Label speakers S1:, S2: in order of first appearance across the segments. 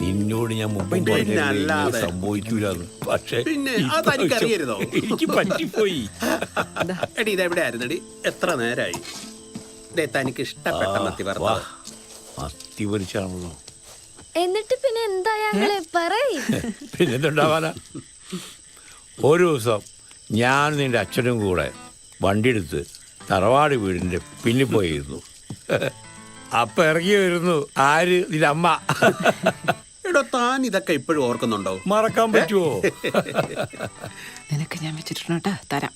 S1: നിന്നോട് ഞാൻ മുമ്പ്
S2: പിന്നെ അല്ലാതെ.
S1: ഇങ്ങനെ പക്ഷേ
S2: പിന്നെ
S1: ഈ
S2: അത്
S1: പ്രാവശ്യം
S2: എനിക്കറിയരുതോ?
S1: എനിക്ക് പറ്റിപ്പോയി.
S2: എടി ഇതെവിടെ ആയിരുന്നടി എത്ര നേരായി. ദേ തനിക്ക് ഇഷ്ടപ്പെട്ട മത്തി
S1: വാ.
S2: വറുത്തത്
S1: മത്തി പൊരിച്ചാണല്ലോ.
S3: എന്നിട്ട് പിന്നെ എന്താ ഞങ്ങൾ പറയ്.
S1: പിന്നെന്തുണ്ടാവാനാ ഒരു ദിവസം ഞാൻ നിന്റെ അച്ഛനും കൂടെ വണ്ടിയെടുത്ത് തറവാട് വീടിന്റെ പിന്നിൽ പോയിരുന്നു. അപ്പൊ ഇറങ്ങി വരുന്നു. ആര്? നിന്റെ അമ്മ.
S2: എടോ താൻ ഇതൊക്കെ ഇപ്പോഴും ഓർക്കുന്നുണ്ടോ?
S1: മറക്കാൻ പറ്റുമോ
S4: നിനക്ക് ഞാൻ വെച്ചിട്ടുണ്ട് കേട്ടാ. തരാം.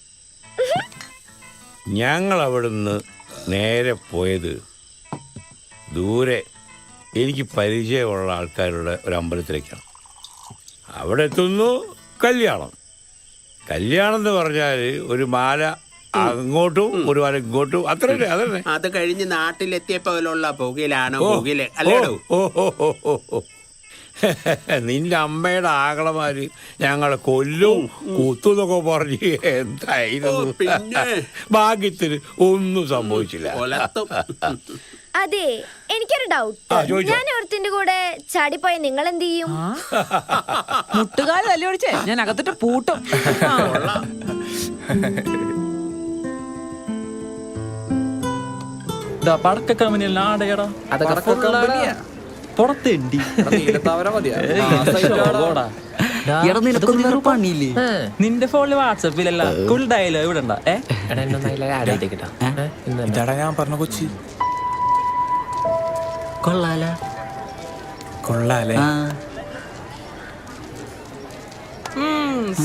S1: ഞങ്ങൾ അവിടുന്ന് നേരെ പോയത് ദൂരെ എനിക്ക് പരിചയമുള്ള ആൾക്കാരുടെ ഒരു അമ്പലത്തിലേക്കാണ്. അവിടെ എത്തുന്നു കല്യാണം. കല്യാണം എന്ന് പറഞ്ഞാൽ ഒരു മാല അങ്ങോട്ടും ഒരു മാല ഇങ്ങോട്ടും. അത്ര അതല്ലേ
S2: അത് കഴിഞ്ഞ് നാട്ടിലെത്തിയപ്പോലുള്ള പുകയിലാണ്
S1: ഓ,
S2: പുകയിൽ അല്ലേടോ
S1: ഓ, ഓ, ഓ, ഓ, ഓ. നിന്റെ അമ്മയുടെ ആകളമാര് ഞങ്ങളെ കൊല്ലും കുത്തുന്നൊക്കെ പറഞ്ഞ് എന്തായിരുന്നു?
S2: പിന്നെ.
S1: ഭാഗ്യത്തിന് ഒന്നും സംഭവിച്ചില്ല.
S3: അതെ എനിക്കൊരു ഡൗട്ട് ഞാൻ ഒരുത്തിന്റെ കൂടെ ചാടിപ്പോയ നിങ്ങൾ എന്ത് ചെയ്യും
S4: മുട്ടുകാൽ തല്ലി ഓടിച്ചേ ഞാൻ അകത്തിട്ട് പൂട്ടും.
S5: ആടയടാ. പുറത്തേണ്ടി. നിന്റെ ഫോണിൽ വാട്സപ്പിലല്ല ഫുൾ ഡയലോഗ് ഇവിടെ ഉണ്ടാ.
S6: ഞാൻ പറഞ്ഞ കൊച്ചി.
S7: കൊള്ളാല.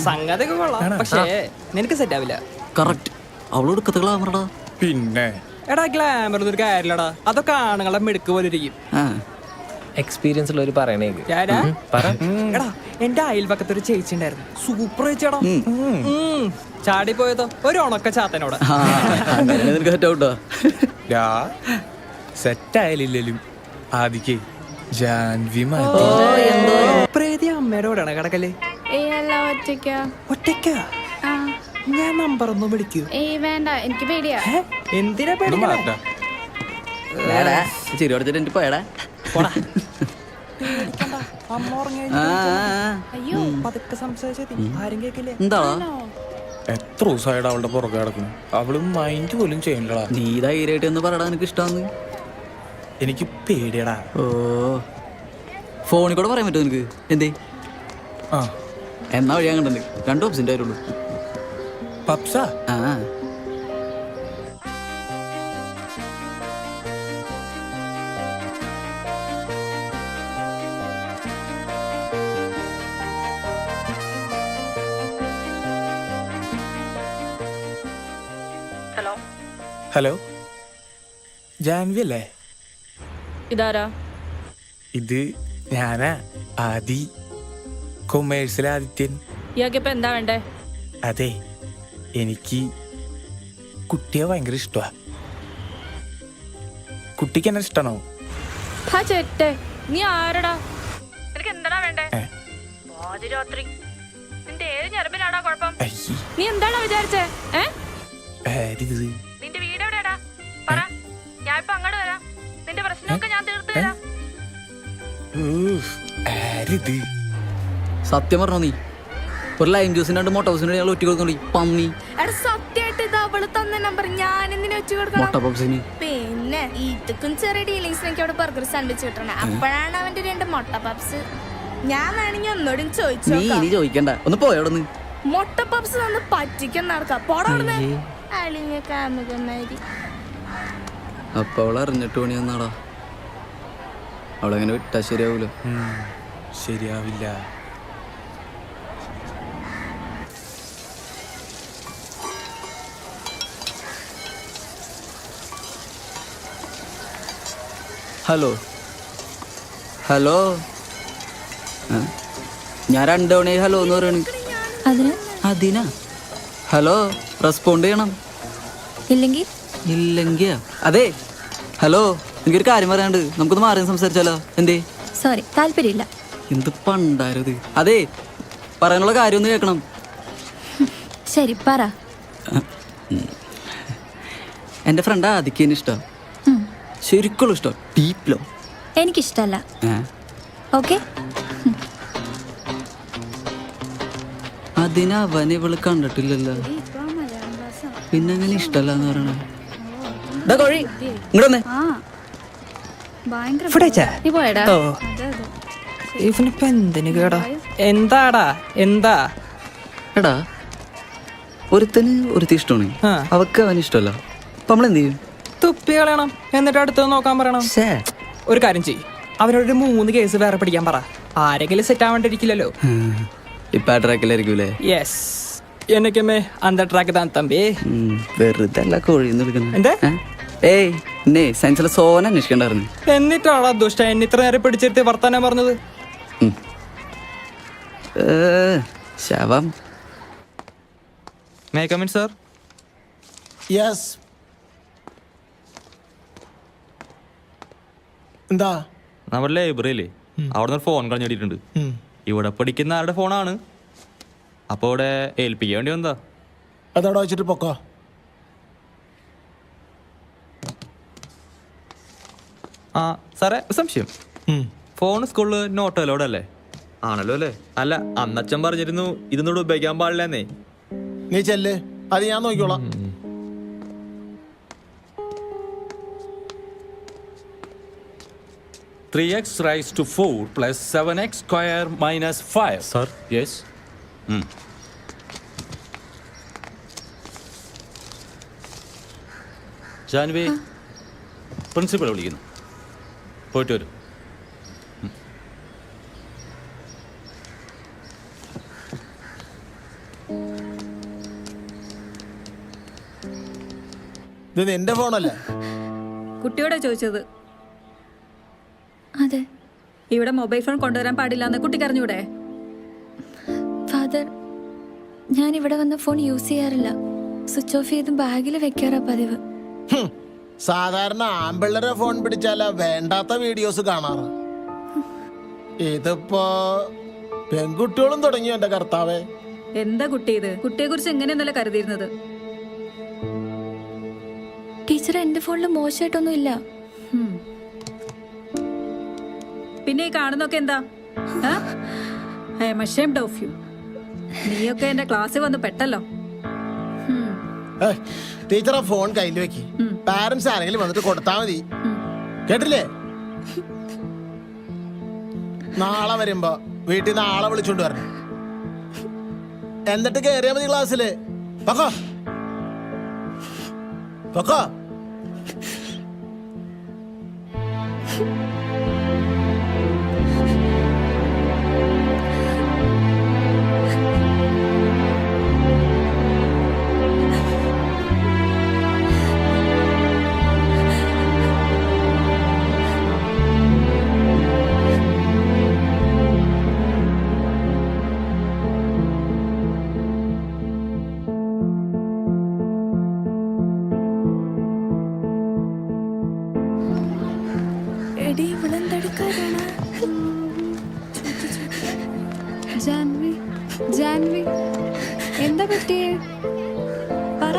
S8: സംഗതി കൊള്ളാം. പക്ഷേ നിനക്ക് സെറ്റ് ആവില്ല.
S7: കറക്റ്റ് അവളോട് കഥകളാമറടാ
S6: പിന്നെ?
S8: എടാ ഗ്ലാമർ ഒരു കാര്യമില്ലടാ. അതൊക്കെ ആണുങ്ങളെ മെടുക്ക് പോലെ ഇരിക്കും.
S7: ആ.
S9: എക്സ്പീരിയൻസ് ഉള്ളവർ പറയണേ
S8: ഞാനാ?
S9: പറ.
S8: എടാ എന്റെ അയൽപക്കത്ത് ഒരു ചേച്ചി ഉണ്ടായിരുന്നു. സൂപ്പർ ചേച്ചിയാടാ. ചാടി പോയതോ? ഒരു ഉണക്ക ചാത്തനോട്.
S7: ആ, അങ്ങനെ നിനക്ക് സെറ്റ് ഔട്ടോ
S6: ഡാ സെറ്റ് ആയാലില്ലേലും ആദിക്ക് ജാൻവി മതി.
S8: പ്രേതി അമ്മയുടെ കൂടെയാണ് കിടക്കൽ?
S10: ഏയ് അല്ല ഒറ്റയ്ക്ക.
S8: ഒറ്റയ്ക്കാ? ഞാൻ നമ്പർ ഒന്ന് വിളിക്കൂ.
S10: ഏയ് വേണ്ട. എനിക്ക് പേടിയാ?
S8: എന്തിനാ പേടിക്കണേ?
S7: ചിരി അടിച്ചിട്ട് എനിക്ക് പോയടാ.
S8: പോടാ. അമ്മ ഉറങ്ങി
S7: ആ, ആ,
S10: അയ്യോ.
S8: പതുക്കെ സംസാരിച്ചതി ആരും കേക്കില്ലേ?
S7: ആ.
S6: എത്ര ദിവസമായിട്ട് അവളുടെ പുറകെ കിടക്കുന്നു. അവൾ മൈൻഡ് പോലും ചെയ്യണ്ടടാ
S7: നീ ധൈര്യമായിട്ട് എന്ന് പറടാ എനിക്ക്
S6: എനിക്ക് പേടിയടാ.
S7: ഓ. ഫോണിൽ കൂടെ പറയാൻ പറ്റുമോ നിനക്ക്? എന്തേ?
S6: ആ.
S7: എന്നാ വഴിയാ കണ്ടത് രണ്ട് ഓപ്ഷന്റെ കാര്യമുള്ളൂ
S6: പപ്സാ
S7: ആ.
S6: ഹലോ. ജാൻവി അല്ലേ?
S10: ഇതാരാ?
S6: ഇത് ഞാനാ ആദി. കൊമേഴ്സിലെ ആദിത്യൻ.
S10: ഇയാൾക്ക് ഇപ്പൊ എന്താ വേണ്ടേ?
S6: അതെ എനിക്ക് കുട്ടിയെ ഭയങ്കര ഇഷ്ടമാ കുട്ടിക്ക് എന്നെ ഇഷ്ടമാണോ
S10: ചേട്ടെ നീ ആരടാ? നിനക്ക് എന്താടാ വേണ്ടേ?
S6: ഏ.
S10: പാതിരാത്രി നിന്റെ ഏത് ഞരമ്പിനാടാ കുഴപ്പം? നീ എന്താണോ വിചാരിച്ചേ? നിന്റെ വീട് എവിടെയാടാ? പറ. ഞാൻ ഇപ്പൊ അങ്ങോട്ട് വരാം. നിന്റെ പ്രശ്നമൊക്കെ ഞാൻ തീർത്തു തരാം.
S7: സത്യം പറഞ്ഞോ നീ? ഒരു ലൈം ജ്യൂസിന് രണ്ട് മുട്ട ഹൗസിന് ഞങ്ങൾ ഒറ്റ കൊടുക്കണി പന്നി.
S10: എടാ സത്യമായിട്ട് ഇത് അവൾ തന്ന നമ്പർ ഞാൻ എന്തിനു വെച്ചു കൊടുക്കണം?
S7: മുട്ട പപ്സിന്
S10: പിന്നെ ഇതുക്കും ചെറിയ ഡീലിങ്സിനൊക്കെ അവിടെ ബർഗർ സാൻഡ്വിച്ച് കിട്ടണം. അപ്പോഴാണ് അവന്റെ രണ്ട് മുട്ട പപ്സ് ഞാൻ വേണമെങ്കിൽ ഒന്നോടും ചോദിച്ചു
S7: നീ ഇനി ചോദിക്കണ്ട. ഒന്ന് പോയോടന്ന്
S10: മുട്ട പപ്സ് തന്ന് പറ്റിക്കാൻ നടക്കാം. പോടാ അളിഞ്ഞ കാമുകന്മാരി.
S7: അപ്പൊ അവൾ അറിഞ്ഞിട്ട് പണി വന്നാടാ. അവളെങ്ങനെ വിട്ടാ ശരിയാവൂല.
S6: ശരിയാവില്ല.
S7: ഹലോ ഹലോ ഞാൻ രണ്ട് തവണ ഹലോ എന്ന് പറയണ
S3: അതിന്?
S7: ഹലോ റെസ്പോണ്ട് ചെയ്യണം.
S3: ഇല്ലെങ്കിൽ?
S7: ഇല്ലെങ്കിൽ അതെ. ഹലോ എനിക്കൊരു കാര്യം പറയാണ്ട് നമുക്കൊന്ന് മാറി സംസാരിച്ചാലോ? എന്തേ?
S3: സോറി താല്പര്യമില്ല.
S7: എന്ത് പണ്ടായത് അതെ. പറയാനുള്ള കാര്യം ഒന്ന് കേൾക്കണം.
S3: ശരി പറ.
S7: എന്റെ ഫ്രണ്ട് ആദിക്കേന് ഇഷ്ടം.
S3: ഉം.
S7: ശരിക്കുള്ള ഇഷ്ടം. ഡീപ്പ് ലോ
S3: എനിക്കിഷ്ടല്ല ഓക്കെ?
S7: അതിനാ വനെ ഇവൾ കണ്ടിട്ടില്ലല്ലോ. പിന്നെ അങ്ങനെ ഇഷ്ടല്ല എന്ന് പറയണേ?
S8: ഇവനിപ്പോ എന്തിനു കേടാ? എന്താടാ? എന്താ?
S7: എടാ ഒരുത്തന് ഒരുത്തി ഇഷ്ടമാണ്. അവക്ക് അവന് ഇഷ്ടമല്ല. അപ്പൊ നമ്മൾ എന്ത് ചെയ്യും?
S8: തുപ്പി കളയണം എന്നിട്ട് അടുത്ത് നോക്കാൻ പറയണം. ഒരു കാര്യം ചെയ്യ്. അവരോട് മൂന്ന് കേസ് വേറെ പിടിക്കാൻ പറ. ആരെങ്കിലും സെറ്റ് ആവാണ്ടിരിക്കില്ലല്ലോ.
S7: ഇപ്പൊ ട്രാക്കിലായിരിക്കൂലേ
S8: യെസ് എന്നൊക്കെമ്മേ അന്ത ട്രാക്ക് താൻ തമ്പി.
S7: വെറുതെ അല്ല കോഴിന്ന് വിളിക്കുന്നത്.
S8: എന്ത്?
S7: ഏയ് സയൻസിലെ സോന അന്വേഷിക്കണ്ടായിരുന്നു.
S8: എന്നിട്ടാണോ ദുഷ്ട എന്നെ ഇത്ര നേരം പിടിച്ചെടുത്ത് വർത്താനം പറഞ്ഞത്?
S7: ശവം.
S5: മേ കമിൻ സാർ
S11: യെസ് എന്താ?
S5: നമ്മുടെ ലൈബ്രറിയില്ലേ അവിടെ നിന്ന് ഫോൺ കളഞ്ഞിട്ടുണ്ട് ഇവിടെ പഠിക്കുന്ന ആരുടെ ഫോണാണ്? അപ്പോൾ ഇവിടെ ഏൽപ്പിക്കാൻ വേണ്ടി വന്നതാ.
S11: അതവിടെ വെച്ചിട്ട് പൊക്കോ.
S5: ആ സാറേ സംശയം. ഫോൺ സ്കൂളിൽ നോട്ട് അലോഡ് അല്ലേ? ആണല്ലോ അല്ലേ? അല്ല അന്നച്ചൻ പറഞ്ഞിരുന്നു ഇതൊന്നും ഉപയോഗിക്കാൻ പാടില്ലെന്നേ.
S11: നീ ചെല്ലേ. അത് ഞാൻ നോക്കിക്കോളാം.
S12: Three X raise to four plus seven X square minus five
S5: sir
S12: yes Janvi principal വിളിക്കുന്നു. പോയിട്ട് വരും.
S11: ഇത് നിന്റെ ഫോണല്ലേ?
S4: കുട്ടിയോടെ ചോദിച്ചത്. ഇവിടെ മൊബൈൽ ഫോൺ കൊണ്ടുവരാൻ പാടില്ല എന്ന് കുട്ടിക്ക് അറിഞ്ഞൂടെ
S3: ഫാദർ ഞാൻ ഇവിടെ വന്ന ഫോൺ യൂസ് ചെയ്യാറില്ല. സ്വിച്ച് ഓഫ് ചെയ്ത് ബാഗിൽ വെക്കാറാ പതിവ്.
S11: സാധാരണ ആമ്പിള്ളേരെ ഫോൺ പിടിച്ചാല വേണ്ടാത്ത വീഡിയോസ് കാണാറ്. ഇതിപ്പോ പെൺകുട്ടികളും തുടങ്ങി എന്റെ കർത്താവേ?
S4: എന്താ കുട്ടി ഇത്? കുട്ടിയെ കുറിച്ച് എങ്ങനെയെന്നല്ല കരുതിയിരുന്നത്?
S3: ടീച്ചർ എന്റെ ഫോണിൽ മോശമായിട്ടൊന്നും ഇല്ല
S4: പിന്നെ ഈ കാണുന്നൊക്കെ എന്താ? I M ashamed of you നീയൊക്കെ എന്റെ ക്ലാസ്സിൽ വന്ന് പെട്ടല്ലോ.
S11: ടീച്ചർ ആ ഫോൺ കയ്യിൽ വെക്ക്. പാരന്റ്സ് ആരെങ്കിലും വന്നിട്ട് കൊടുത്താ മതി. കേട്ടില്ലേ? നാളെ വരുമ്പോ വീട്ടിൽ നിന്ന് ആളെ വിളിച്ചോണ്ട് വരണം. എന്നിട്ട് കയറിയാ മതി ക്ലാസ്സിൽ. പൊക്കോ. പൊക്കോ.
S3: പറ്റിയേ പറ.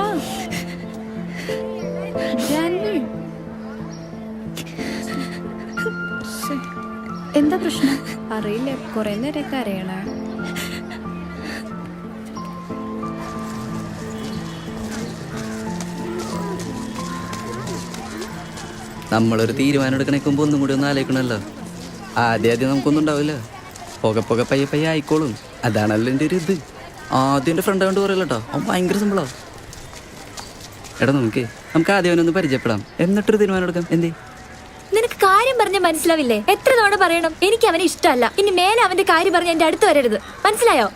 S3: എന്താ പ്രശ്നം? അറിയില്ല. കുറെ നേരമൊക്കെ അറിയണേ.
S7: നമ്മളൊരു തീരുമാനം എടുക്കണേക്കുമ്പോ ഒന്നും കൂടി ഒന്ന് ആലോചിക്കണല്ലോ. ആദ്യം ആദ്യം നമുക്കൊന്നും ഉണ്ടാവില്ല. പുക പുക പയ്യെ പയ്യെ ആയിക്കോളും. അതാണല്ലോ എന്റെ ഒരു ഇത്. ആദ്യം എന്റെ ഫ്രണ്ട് കണ്ട് പറയല്ലോ കേട്ടോ അവൻ ഭയങ്കര സിമ്പിളാ എടാ നമുക്ക് നമുക്ക് ആദ്യം അവനൊന്ന് പരിചയപ്പെടാം. എന്നിട്ടൊരു തീരുമാനം എടുക്കാം. എന്തേ?
S3: നിനക്ക് കാര്യം പറഞ്ഞ മനസ്സിലാവില്ലേ? എത്ര തവണ പറയണം? എനിക്ക് അവനെ ഇഷ്ടമല്ല. ഇനി മേലെ അവന്റെ കാര്യം പറഞ്ഞ് എന്റെ അടുത്ത് വരരുത്. മനസ്സിലായോ?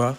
S5: വാ.